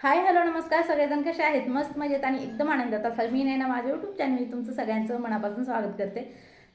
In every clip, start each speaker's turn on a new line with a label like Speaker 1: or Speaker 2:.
Speaker 1: Hi hello नमस्कार. सगळेजण कसे आहेत? मस्त मजेत आणि एकदम आनंदात असाल. मी नाही ना माझ्या युट्यूब चॅनल तुमचं सगळ्यांचं मनापासून स्वागत करते.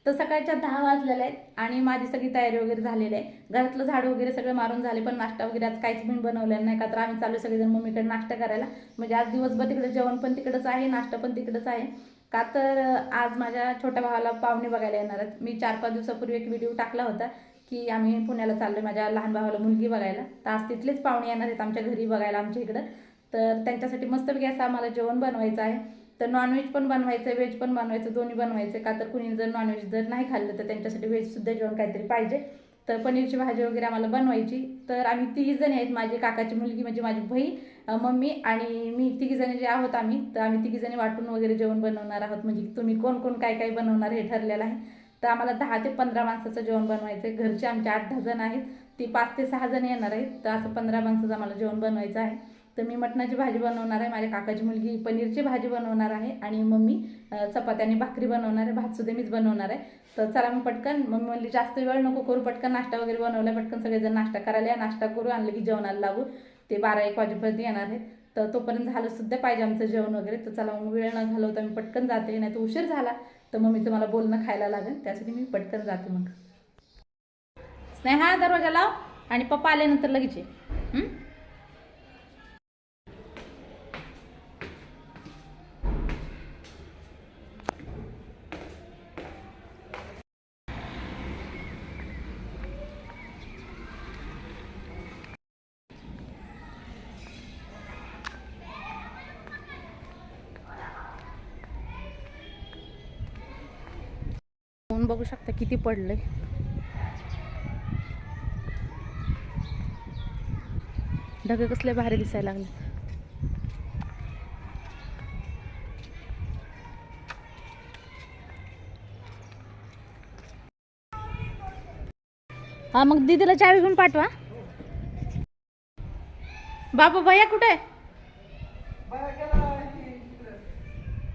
Speaker 1: तर सकाळच्या दहा वाजलेल्या आहेत आणि माझी सगळी तयारी वगैरे झालेली आहे. घरातलं झाड वगैरे सगळं मारून झाले पण नाश्ता वगैरे आज काहीच पण बनवलेलं नाही. का तर आम्ही चालू सगळेजण मम्मीकडे नाश्ता करायला. म्हणजे आज दिवसभर तिकडे जेवण पण तिकडंच आहे नाश्ता पण तिकडंच आहे. का तर आज माझ्या छोट्या भावाला पाहुणे बघायला येणार आहेत. मी चार पाच दिवसापूर्वी एक व्हिडिओ टाकला होता की आम्ही पुण्याला चाललो माझ्या लहान भावाला मुलगी बघायला. तर आज तिथलेच पाहुणे येणार आहेत आमच्या घरी बघायला आमच्या इकडं. तर त्यांच्यासाठी मस्तपैकी असं आम्हाला जेवण बनवायचं आहे. तर नॉनव्हेज पण बनवायचं आहे व्हेज पण बनवायचं दोन्ही बनवायचं का तर कुणी जर नॉनव्हेज जर नाही खाल्लं तर त्यांच्यासाठी व्हेजसुद्धा जेवण काहीतरी पाहिजे. तर पनीरची भाजी वगैरे आम्हाला बनवायची. तर आम्ही तिघी जणी आहेत. माझी काकाची मुलगी म्हणजे माझी बहीण मम्मी आणि मी. तिघी जणी जे आहोत आम्ही तर आम्ही तिघी जणी वाटून वगैरे जेवण बनवणार आहोत. म्हणजे तुम्ही कोण कोण काय काय बनवणार हे ठरलेलं आहे. तर आम्हाला दहा ते पंधरा माणसाचं जेवण बनवायचं आहे घरचे आमचे आठ दहा जण आहेत. ती पाच ते सहा जण येणार आहेत. तर असं पंधरा माणसाचं आम्हाला जेवण बनवायचं आहे. तर मी मटणाची भाजी बनवणार आहे. माझ्या काकाची मुलगी पनीरची भाजी बनवणार आहे. आणि मम्मी अं, चपात्या आणि भाकरी बनवणार आहे. भातसुद्धा मीच बनवणार आहे. तर चला मग पटकन. मम्मी म्हणली जास्त वेळ नको करू. पटकन नाश्ता वगैरे बनवला पटकन सगळेजण नाश्ता करायला या. नाश्ता करू. आणलं की जेवणाला लागू ते बारा एक वाजेपर्यंत येणार आहेत. तर तोपर्यंत झालं सुद्धा पाहिजे आमचं जेवण वगैरे. तर चला मग वेळ न घालवता मी पटकन जाते. नाही तर उशीर झाला. तर मम्मीचं मला बोलणं खायला लागेल. त्यासाठी मी पटकन जाते मग. स्नेहा दरवाजा लाव. आणि पप्पा आल्यानंतर लगेच ये हं? ऊन बघू शकता किती पडलंय. ढगे कसले भारी दिसायला लागले. हा मग दीदीला चावी घेऊन पाठवा. बाबा भैया कुठे?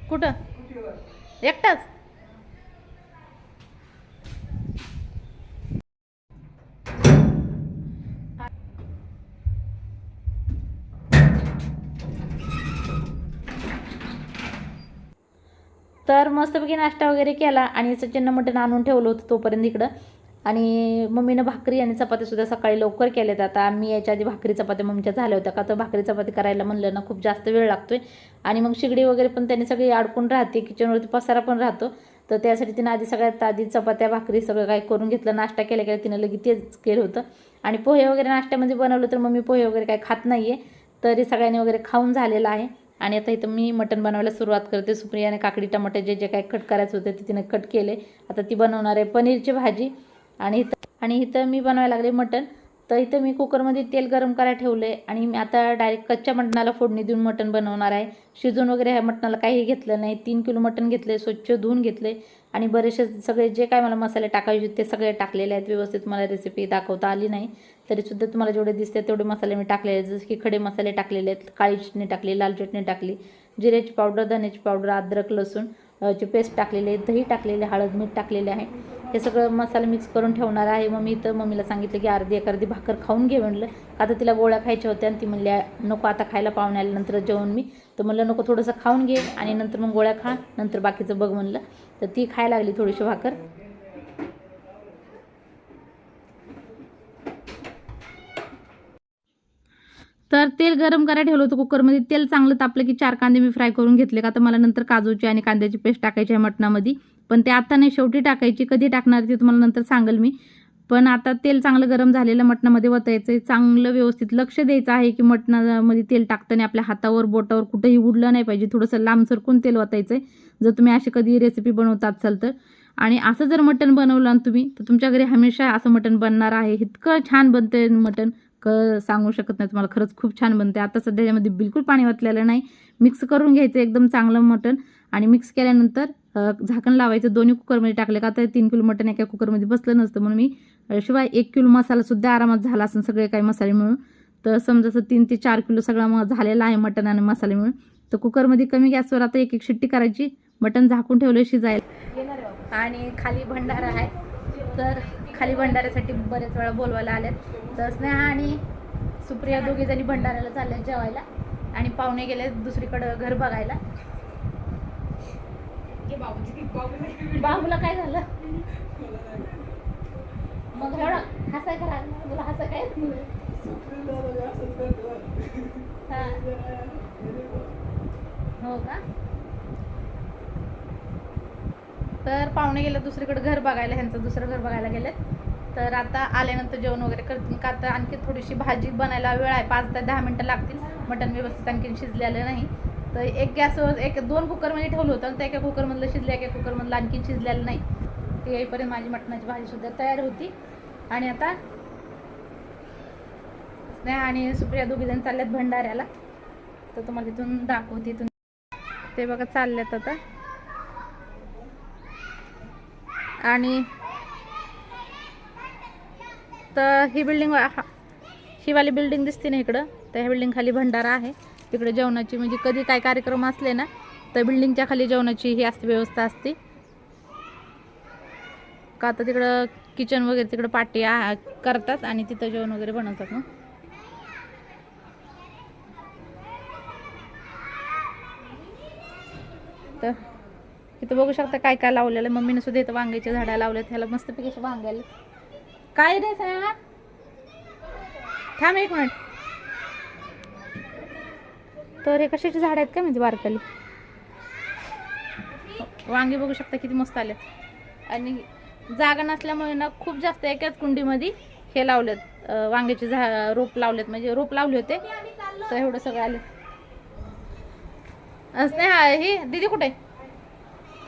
Speaker 1: कुठं? एकटाच? तर मस्तपैकी नाश्ता वगैरे केला आणि सचिननं मटण आणून ठेवलं होतं तोपर्यंत इकडं. आणि मम्मीनं भाकरी आणि चपातीसुद्धा सकाळी लवकर केल्यात. आता मी याच्या आधी भाकरी चपात्या मम्मीच्या झाल्या होत्या. का तर भाकरी चपाती करायला म्हणलं ना खूप जास्त वेळ लागतो आहे आणि मग शिगडी वगैरे पण त्यांनी सगळी अडकून राहते. किचनवरती पसारा पण राहतो. तर त्यासाठी तिनं आधी सगळ्यात आधी चपात्या भाकरी सगळं काही करून घेतलं. नाश्ता केल्या केल्या तिनं लगेच तेच केलं होतं. आणि पोहे वगैरे नाश्त्यामध्ये बनवलं तर मम्मी पोहे वगैरे काही खात नाही आहे तरी सगळ्यांनी वगैरे खाऊन झालेलं आहे. आणि आता इथं मी मटण बनवायला सुरुवात करते. सुप्रियाने काकडी टमाटे जे जे काही कट करायचं होतं ते तिने कट केले. आता ती बनवणार आहे पनीरची भाजी. आणि इथं आणि इथं मी बनवायला लागले मटण. तर इथं मी कुकरमध्ये तेल गरम करायला ठेवलं. आहे आणि मी आता डायरेक्ट कच्च्या मटणाला फोडणी देऊन मटण बनवणार आहे. शिजून वगैरे ह्या मटणाला काही घेतलं नाही. तीन किलो मटण घेतले स्वच्छ धुवून घेतले. आणि बरेचसे सगळे जे काय मला मसाले टाकायचे ते सगळे टाकलेले आहेत. व्यवस्थित मला रेसिपी दाखवता आली नाही. तरीसुद्धा तुम्हाला जेवढे दिसते तेवढे मसाले मी टाकलेले आहेत. जसं की खडे मसाले टाकलेले आहेत काळी चटणी टाकली लाल चटणी टाकली जिऱ्याची पावडर धण्याची पावडर अद्रक लसूण ची पेस्ट टाकलेली आहे दही टाकलेले हळद मीठ टाकलेले आहे. हे सगळं मसाले मिक्स करून ठेवणार आहे. मग मी तर मम्मीला सांगितलं की अर्धी एक अर्धी भाकर खाऊन घे म्हणलं. आता तिला गोळ्या खायच्या होत्या आणि ती म्हणली नको आता खायला पाहुणे आल्यानंतर जेवण मी. तर म्हणलं नको थोडंसं खाऊन घे आणि नंतर मग गोळ्या खा नंतर बाकीचं बघ म्हणलं. तर ती खायला लागली थोडीशी भाकर. तर तेल गरम करायला ठेवलं होतं कुकरमध्ये. तेल चांगलं तापलं की चार कांदे मी फ्राय करून घेतले का? तर मला नंतर काजूची आणि कांद्याची पेस्ट टाकायची आहे मटणामध्ये. पण ते आता नाही शेवटी टाकायची. कधी टाकणार ते तुम्हाला नंतर सांगेल मी. पण आता तेल चांगलं गरम झालेलं मटणामध्ये वतायचं आहे. चांगलं व्यवस्थित लक्ष द्यायचं आहे की मटणामध्ये तेल टाकताना आपल्या हातावर बोटावर कुठंही उडलं नाही पाहिजे. थोडंसं लांब सरकून तेल वतायचं आहे. जर तुम्ही अशी कधी रेसिपी बनवता असाल तर. आणि असं जर मटण बनवलं तुम्ही तर तुमच्या घरी हमेशा असं मटण बनणार आहे. इतकं छान बनतं मटण. क सांगू शकत नाही तुम्हाला खरंच खूप छान बनते आता सध्या यामध्ये बिलकुल पाणी वाचलेलं नाही. मिक्स करून घ्यायचं एकदम चांगलं मटण आणि मिक्स केल्यानंतर झाकण लावायचं दोन्ही कुकरमध्ये टाकले का तर तीन किलो मटण एका कुकरमध्ये बसलं नसतं. म्हणून मी शिवाय एक किलो मसालासुद्धा आरामात झाला असं सगळे काही मसाले मिळून. तर समजा असं तीन ते चार किलो सगळा मग झालेला आहे मटण आणि मसाले मिळून. तर कुकरमध्ये कमी गॅसवर आता एक एक शिट्टी करायची. मटण झाकून ठेवलं शिजायला. आणि खाली भंडारा आहे. तर खाली भंडाऱ्यासाठी बरेच वेळा बोलवायला आल्यात तर स्नेहा आणि सुप्रिया दोघी जणी भंडाऱ्याला चालल्यात जेवायला. आणि पाहुणे गेले दुसरीकडं घर बघायला. बाबूला काय झालं? मग एवढं हसाय करा. तुला हसा काय हा. हो का? तर पाहुणे गेले दुसरीकडे घर बघायला ह्यांचं दुसरं घर बघायला गेलेत. तर आता आल्यानंतर जेवण वगैरे करतील. का तर आणखी थोडीशी भाजी बनायला वेळ आहे. पाच ते दहा मिनटं लागतील. मटण व्यवस्थित आणखी शिजलेलं नाही. तर एक गॅसवर एक दोन कुकरमध्ये ठेवलं होतं. तर एका कुकरमधलं शिजलं एका कुकरमधलं आणखी शिजलेलं नाही. ते येईपर्यंत माझी मटणाची भाजीसुद्धा तयार होती. आणि आता स्नेहा आणि सुप्रिया दोघी जण चालल्यात भंडाऱ्याला. तर तुम्हाला तिथून दाखवते. तिथून ते बघा चालल्यात आता. आणि तर ही बिल्डिंग ही वाली बिल्डिंग दिसते ना इकडं. तर ह्या बिल्डिंग खाली भंडारा आहे. तिकडे जेवणाची म्हणजे कधी काय कार्यक्रम असले ना तर बिल्डिंगच्या खाली जेवणाची ही असते व्यवस्था असते. का आता तिकडं किचन वगैरे तिकडं पाटी आ- करतात आणि तिथं जेवण वगैरे बनवतात मग तर इथं बघू शकता काय काय लावलेलं. मम्मीने सुद्धा इथं वांग्याच्या झाडा लावल्यात. ह्याला मस्तपैकी असे वांग्याला काय रे साया थांब एक मिनिट. तर हे कशाची झाड आहेत का म्हणजे बारकाली? वांगे बघू शकता किती मस्त आलेत. आणि जागा नसल्यामुळे ना खूप जास्त एकाच कुंडीमध्ये हे लावलेत. वांग्याचे झा रोप लावलेत. म्हणजे रोप लावले होते. तर एवढं सगळं आले स्नेहा ही दीदी कुठे?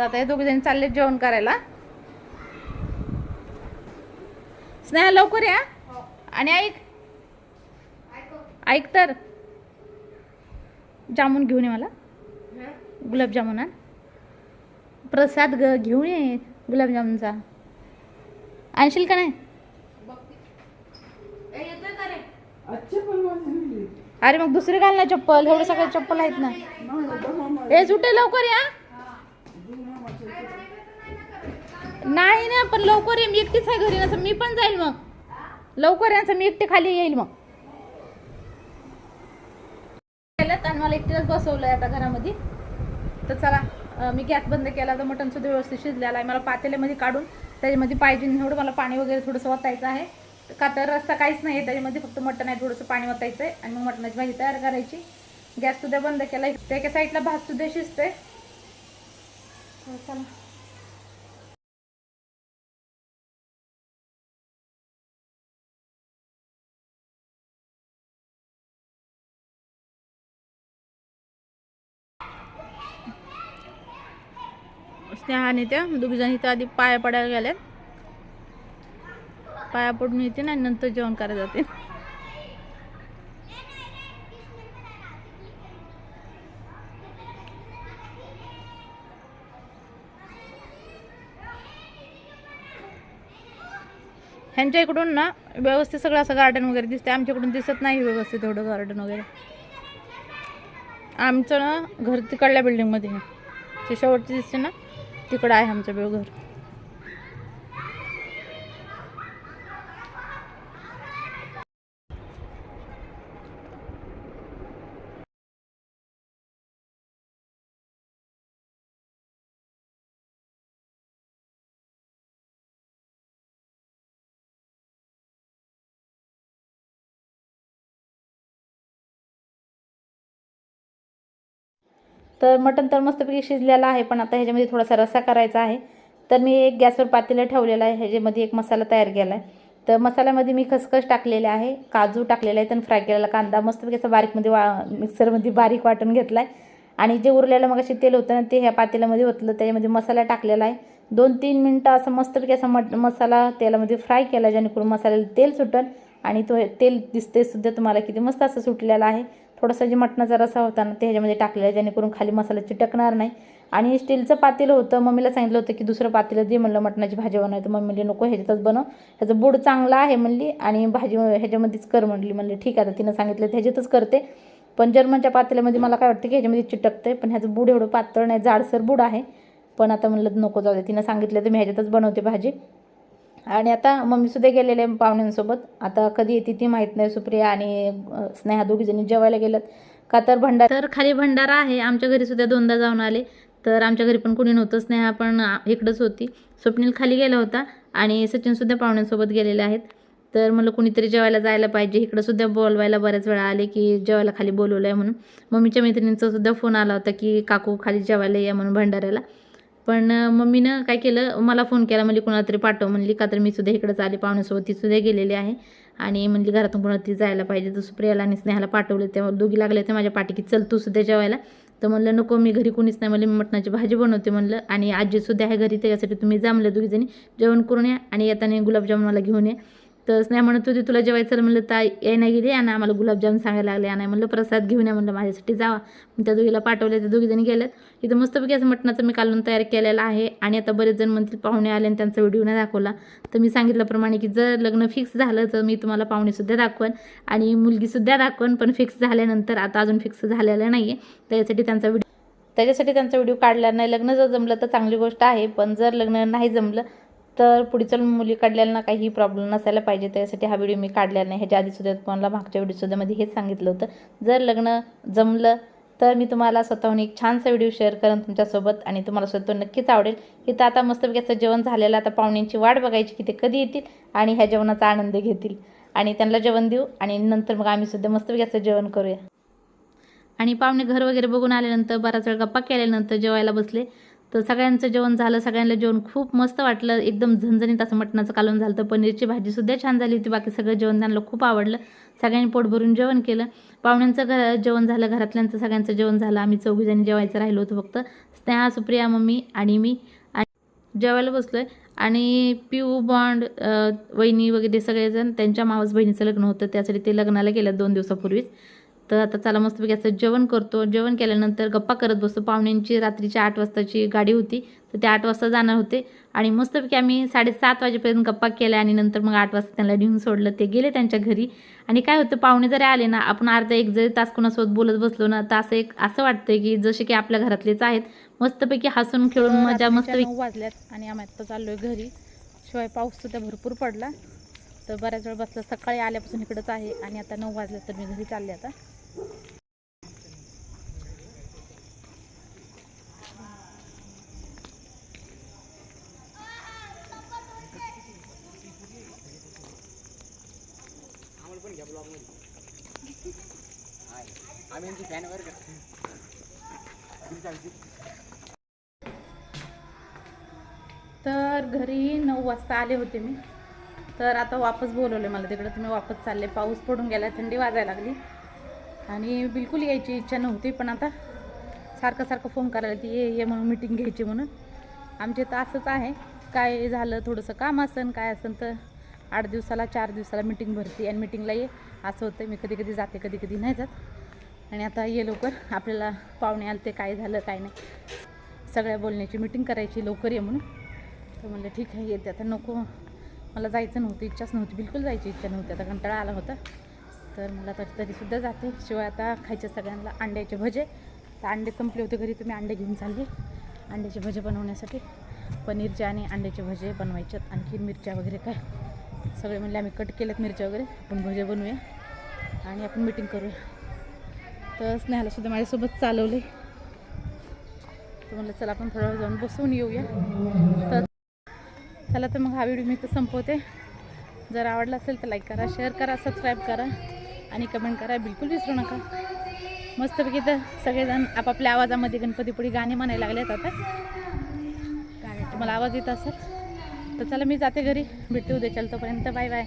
Speaker 1: तर आता हे दोघे जण चालले जेवण करायला. स्नेहा लवकर या. आणि ऐक. ऐक. तर. जामून घेऊन ये मला. गुलाबजामुन आण प्रसाद ग घेऊन ये गुलाबजामुनचा. आणशील का नाही? अरे मग दुसरी घाल ना चप्पल. एवढे सगळे चप्पल आहेत ना. ए सुटे लवकर या. नाही ना पण लवकर ये मी एकटीच आहे घरी नसं मी पण जाईल मग. लवकर या मी एकटी खाली येईल मग. केलं आणि मला एकटीलाच बसवलंय आता घरामध्ये. तर चला मी गॅस बंद केला तर मटण सुद्धा व्यवस्थित शिजलेलं आहे. मला पातेल्यामध्ये काढून त्याच्यामध्ये पाहिजे एवढं मला पाणी वगैरे थोडंसं ओतायचं आहे. का तर रस्ता काहीच नाही आहे त्याच्यामध्ये फक्त मटण आहे थोडंसं पाणी ओतायचं आहे आणि मग मटणाची भाजी तयार करायची. गॅस सुद्धा बंद केला त्या एका साईडला भात सुद्धा शिजते चला. चला आणि त्या. दोघीजण इथं आधी पाया पडायला गेल्यात. पाया पडून येते ना नंतर जेवण करायला जाते ह्यांच्या इकडून ना व्यवस्थित सगळं असं गार्डन वगैरे दिसते आमच्याकडून दिसत नाही व्यवस्थित एवढं गार्डन वगैरे. आमचं ना घर तिकडल्या बिल्डिंगमध्ये आहे. ते शेवटची दिसते ना. तिकडं आहे आमचं बेळ घर तर मटण तर मस्तपैकी शिजलेलं आहे पण आता ह्याच्यामध्ये थोडासा रस्सा करायचा आहे. तर मी एक गॅसवर पातेलं ठेवलेलं आहे ह्याच्यामध्ये एक मसाला तयार केला आहे तर मसाल्यामध्ये मी खसखस टाकलेले आहे काजू टाकलेला आहे तर फ्राय केलेला कांदा. मस्तपैकी असं बारीकमध्ये वा मिक्सरमध्ये बारीक वाटून घेतला आहे आणि जे उरलेलं मग असे तेल होतं ना ते ह्या पातेल्यामध्ये होतलं त्याच्यामध्ये मसाला टाकलेला आहे. दोन तीन मिनटं असं मस्तपैकी असा मट मसाला तेलामध्ये फ्राय केला जेणेकरून मसाल्याला तेल सुटल. आणि तो तेल दिसते सुद्धा तुम्हाला किती मस्त असं सुटलेलं आहे. थोडासा जे मटणा जरासा होता ना ते ह्याच्यामध्ये टाकलेला आहे. जेणेकरून खाली मसाला चिटकणार नाही. आणि स्टीलचं पातेलं होतं. मम्मीला सांगितलं होतं की दुसरं पातेलं दे म्हणलं मटणाची भाजी बनवायचं. तर मम्मीला नको ह्याच्यातच बनव. ह्याचं बूड चांगला आहे म्हणली आणि भाजी ह्याच्यामध्येच कर म्हणली. म्हणली ठीक आहे तर तिनं सांगितलं तर ह्याच्यातच करते. पण जर्मनच्या पातेल्यामध्ये मला काय वाटतं की ह्याच्यामध्ये चिटकते पण ह्याचं बूड एवढं पातळ नाही. जाडसर बूड आहे. पण आता म्हणलं नको जाऊ दे. तिनं सांगितलं तर मी ह्याच्यातच बनवते भाजी. आणि आता मम्मीसुद्धा गेलेले आहे पाहुण्यांसोबत. आता कधी येते ती माहीत नाही. सुप्रिया आणि स्नेहा दोघीजणी जेवायला गेल्यात का तर भंडारा तर खाली भंडारा आहे. आमच्या घरी सुद्धा दोनदा जाऊन आले. तर आमच्या घरी पण कोणी नव्हतंच स्नेहा पण इकडंच होती. स्वप्नील खाली गेला होता आणि सचिनसुद्धा पाहुण्यांसोबत गेलेले आहेत. तर म्हणलं कुणीतरी जेवायला जायला पाहिजे. इकडंसुद्धा बोलवायला बऱ्याच वेळा आले की जेवायला खाली बोलवलं आहे म्हणून. मम्मीच्या मैत्रिणींचा सुद्धा फोन आला होता की काकू खाली जेवायला या म्हणून भंडाऱ्याला. पण मम्मीनं काय केलं मला फोन केला म्हणजे कुणाला तरी पाठव म्हणली का तर मी सुद्धा इकडंच आले पाहुण्यासोबत ती सुद्धा गेलेली आहे. आणि म्हणली घरातून कुणाला तरी जायला पाहिजे तर सुप्रियाला आणि स्नेहाला पाठवलं तेव्हा दोघी लागले ते माझ्या पाठी की चल तू सुद्धा जेवायला. तर म्हणलं नको मी घरी कोणीच नाही. म्हणलं मी मटणाची भाजी बनवते. म्हणलं आणि आजीसुद्धा आहे घरी त्याच्यासाठी तुम्ही जमलं दोघीजणी जेवण करून या आणि येताना गुलाबजामुन मला घेऊन या. तर स्नेहा म्हणत होती तुला जेवायचं म्हणलं ताई याय नाही गेली आणि आम्हाला गुलाबजाम सांगायला लागले आणि म्हणलं प्रसाद घेऊन या म्हणलं माझ्यासाठी जावा. मग त्या दोघीला पाठवले त्या दोघीजणी गेल्यात. इथं मस्तपैकी असं मटणाचं मी कालून तयार केलेलं आहे आणि आता बरेच जण म्हणतील पाहुणे आले आणि त्यांचा व्हिडिओ नाही दाखवला. तर मी सांगितल्याप्रमाणे की जर लग्न फिक्स झालं तर मी तुम्हाला पाहुणेसुद्धा दाखवन आणि मुलगीसुद्धा दाखवन पण फिक्स झाल्यानंतर आता अजून फिक्स झालेलं नाही आहे त्याच्यासाठी त्यांचा व्हिडिओ त्याच्यासाठी त्यांचा व्हिडिओ काढला नाही. लग्न जर जमलं तर चांगली गोष्ट आहे पण जर लग्न नाही जमलं तर पुढच्या मुली काढल्याला काही प्रॉब्लेम नसायला पाहिजे. त्यासाठी हा व्हिडिओ मी काढलेला नाही. ह्याच्या आधीसुद्धा तुम्हाला मागच्या व्हिडिओसुद्धा मध्ये हेच सांगितलं होतं. जर लग्न जमलं तर मी तुम्हाला स्वतःहून एक छानसा व्हिडिओ शेअर करेन तुमच्यासोबत आणि तुम्हाला स्वतः नक्कीच आवडेल. इथं आता मस्तपैकी असं जेवण झालेलं आता पाहुण्यांची वाट बघायची की ते कधी येतील आणि ह्या जेवणाचा आनंद घेतील. आणि त्यांना जेवण देऊ आणि नंतर मग आम्ही सुद्धा मस्तपैकी असं जेवण करूया. आणि पाहुणे घर वगैरे बघून आल्यानंतर बराच वेळ गप्पा केल्यानंतर जेवायला बसले. तर सगळ्यांचं जेवण झालं सगळ्यांना जेवण खूप मस्त वाटलं. एकदम झणझणीत असं मटणाचं कालवण झालं तर पनीरची भाजीसुद्धा छान झाली होती. बाकी सगळं जेवण त्यांना खूप आवडलं. सगळ्यांनी पोट भरून जेवण केलं. पाहुण्यांचं घर जेवण झालं. घरातल्यांचं सगळ्यांचं जेवण झालं. आम्ही चौघीजणी जेवायचं राहिलो होतो फक्त. स्नेहा सुप्रिया मम्मी आणि मी. आणि जेवायला बसलो आहे आणि पिऊ बॉन्ड वहिनी वगैरे सगळेजण त्यांच्या मावस बहिणीचं लग्न होतं. त्यासाठी ते लग्नाला गेलं दोन दिवसापूर्वीच. तर आता चला मस्तपैकी असं जेवण करतो. जेवण केल्यानंतर गप्पा करत बसतो पाहुण्यांची रात्रीची आठ वाजताची गाडी होती. तर ते आठ वाजता जाणार होते. आणि मस्तपैकी आम्ही साडेसात वाजेपर्यंत गप्पा केल्या आणि नंतर मग आठ वाजता त्यांना नेऊन सोडलं. ते गेले त्यांच्या घरी. आणि काय होतं पाहुणे जरी आले ना आपण अर्धा एक जरी तास कोणासोबत बोलत बसलो ना तर असं एक असं वाटतंय की जसे की आपल्या घरातलेच आहेत. मस्तपैकी हसून खेळून मजा मस्त
Speaker 2: नऊ वाजल्यात आणि आम्ही आत्ता चाललोय घरी. शिवाय पाऊस सुद्धा भरपूर पडला. तर बऱ्याच वेळ बसला. सकाळी आल्यापासून इकडंच आहे आणि आता नऊ वाजल्यात तर मी घरी चालले आता. तर घरी नऊ वाजता आले होते मी. तर आता वापस बोलवले मला तिकडं. तुम्ही वापस चालले. पाऊस पडून गेला. थंडी वाजायला लागली. आणि बिलकुल यायची इच्छा नव्हती पण आता सारखं सारखं फोन करायला ती ये ये म्हणून मिटिंग घ्यायची म्हणून. आमचे तर असंच आहे काय झालं थोडंसं काम असन काय असन तर आठ दिवसाला चार दिवसाला मिटिंग भरते आणि मिटिंगला ये. असं होतं मी कधी कधी जाते कधी कधी नाही जात. आणि आता ये लवकर आपल्याला पाहुणे आले ते काय झालं काय नाही. सगळ्या बोलण्याची मिटिंग करायची लवकर ये म्हणून. तर म्हणलं ठीक आहे येते. आता नको. मला जायचं नव्हतं इच्छाच नव्हती बिलकुल जायची इच्छा नव्हती. आता कंटाळा आला होता. तर मला तर तरीसुद्धा जाते. शिवाय आता खायचे सगळ्यांना अंड्याचे भजे. तर अंडे संपले होते घरी तुम्ही अंडे घेऊन चालले. अंड्याचे भजे बनवण्यासाठी. पनीरचे आणि अंड्याचे भजे बनवायचे आणखी मिरच्या वगैरे काय? सगळे म्हणले आम्ही कट केलेत मिरच्या वगैरे. आपण भजे बनवूया. आणि आपण मिटिंग करूया. तर स्नेहालासुद्धा माझ्यासोबत चालवले. तर म्हणलं चला आपण थोडा वेळ जाऊन बसून येऊया. तर चला तर मग हा व्हिडिओ मी तर संपवते. जर आवडला असेल तर लाईक करा शेअर करा सबस्क्राईब करा. आणि कमेंट करा. बिलकुल विसरू नका. मस्तपैकी तर सगळेजण आपापल्या आवाजामध्ये गणपतीपुढे गाणे म्हणायला लागलेत आता. तुम्हाला आवाज येत असेल? तर चला मी जाते घरी. भेटते उद्या. तोपर्यंत बाय बाय.